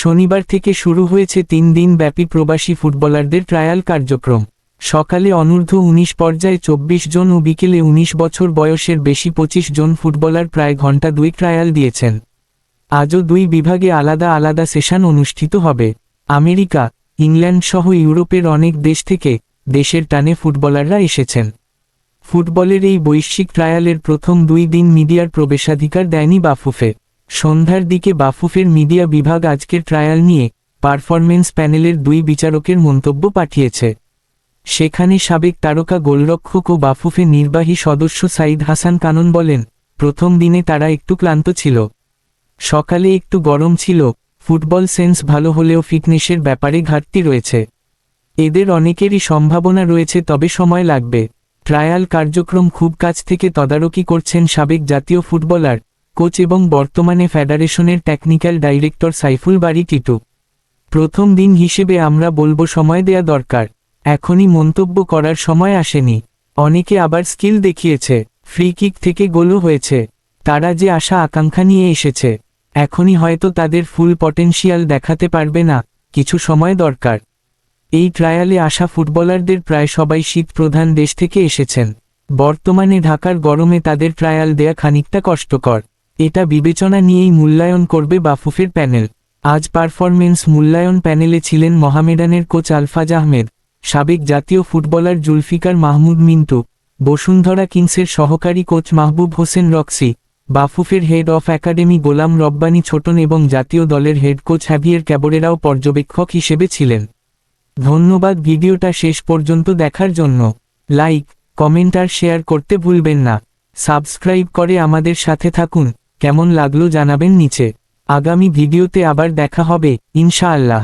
শনিবার থেকে শুরু হয়েছে তিন দিন ব্যাপী প্রবাসী ফুটবলারদের ট্রায়াল কার্যক্রম। সকালে অনূর্ধ্ব উনিশ পর্যায়ে চব্বিশ জন ও বিকেলে উনিশ বছর বয়সের বেশি পঁচিশ জন ফুটবলার প্রায় ঘণ্টা দুই ট্রায়াল দিয়েছেন। আজও দুই বিভাগে আলাদা আলাদা সেশন অনুষ্ঠিত হবে। আমেরিকা, ইংল্যান্ড সহ ইউরোপের অনেক দেশ থেকে দেশের টানে ফুটবলাররা এসেছেন। ফুটবলের এই বৈশ্বিক ট্রায়ালের প্রথম দুই দিন মিডিয়ার প্রবেশাধিকার দেয়নি বাফুফে। সন্ধ্যার দিকে বাফুফের মিডিয়া বিভাগ আজকের ট্রায়াল নিয়ে পারফরমেন্স প্যানেলের দুই বিচারকের মন্তব্য পাঠিয়েছে। সেখানে সাবেক তারকা গোলরক্ষক ও বাফুফের নির্বাহী সদস্য সাইদ হাসান কানন বলেন, প্রথম দিনে তারা একটু ক্লান্ত ছিল। সকালে একটু গরম ছিল, ফুটবল সেন্স ভালো হলেও ফিটনেসের ব্যাপারে ঘাটতি রয়েছে। এদের অনেকেরই সম্ভাবনা রয়েছে তবে সময় লাগবে। ট্রায়াল কার্যক্রম খুব কাছ থেকে তদারকি করছেন সাবেক জাতীয় ফুটবলার কোচ এবং বর্তমানে ফেডারেশনের টেকনিক্যাল ডাইরেক্টর সাইফুল বাড়ি টিটু। প্রথম দিন হিসেবে আমরা বলব সময় দেয়া দরকার। এখনই মন্তব্য করার সময় আসেনি। অনেকে আবার স্কিল দেখিয়েছে ফ্রি কিক থেকে গোলও হয়েছে। তারা যে আশা আকাঙ্ক্ষা নিয়ে এসেছে। এখনই হয়তো তাদের ফুল পটেনশিয়াল দেখাতে পারবে না, কিছু সময় দরকার। এই ট্রায়ালে আসা ফুটবলারদের প্রায় সবাই শীত প্রধান দেশ থেকে এসেছেন। বর্তমানে ঢাকার গরমে তাদের ট্রায়াল দেয়া খানিকটা কষ্টকর। এটা বিবেচনা নিয়েই মূল্যায়ন করবে বাফুফের প্যানেল। আজ পারফরমেন্স মূল্যায়ন প্যানেলে ছিলেন মহামেডানের কোচ আলফাজ আহমেদ, সাবেক জাতীয় ফুটবলার জুলফিকার মাহমুদ মিন্টু, বসুন্ধরা কিংসের সহকারী coach Mahbub Hossain Roxy, বাফুফের head of academy Golam Rabbani Chhoton এবং জাতীয় দলের হেড কোচ হ্যাভিয়ের ক্যাবোরেরাও পর্যবেক্ষক হিসেবে ছিলেন। ধন্যবাদ, ভিডিওটা শেষ পর্যন্ত দেখার জন্য। লাইক, কমেন্ট আর শেয়ার করতে ভুলবেন না। সাবস্ক্রাইব করে আমাদের সাথে থাকুন। কেমন লাগল জানাবেন নিচে। আগামী ভিডিওতে আবার দেখা হবে ইনশাআল্লাহ।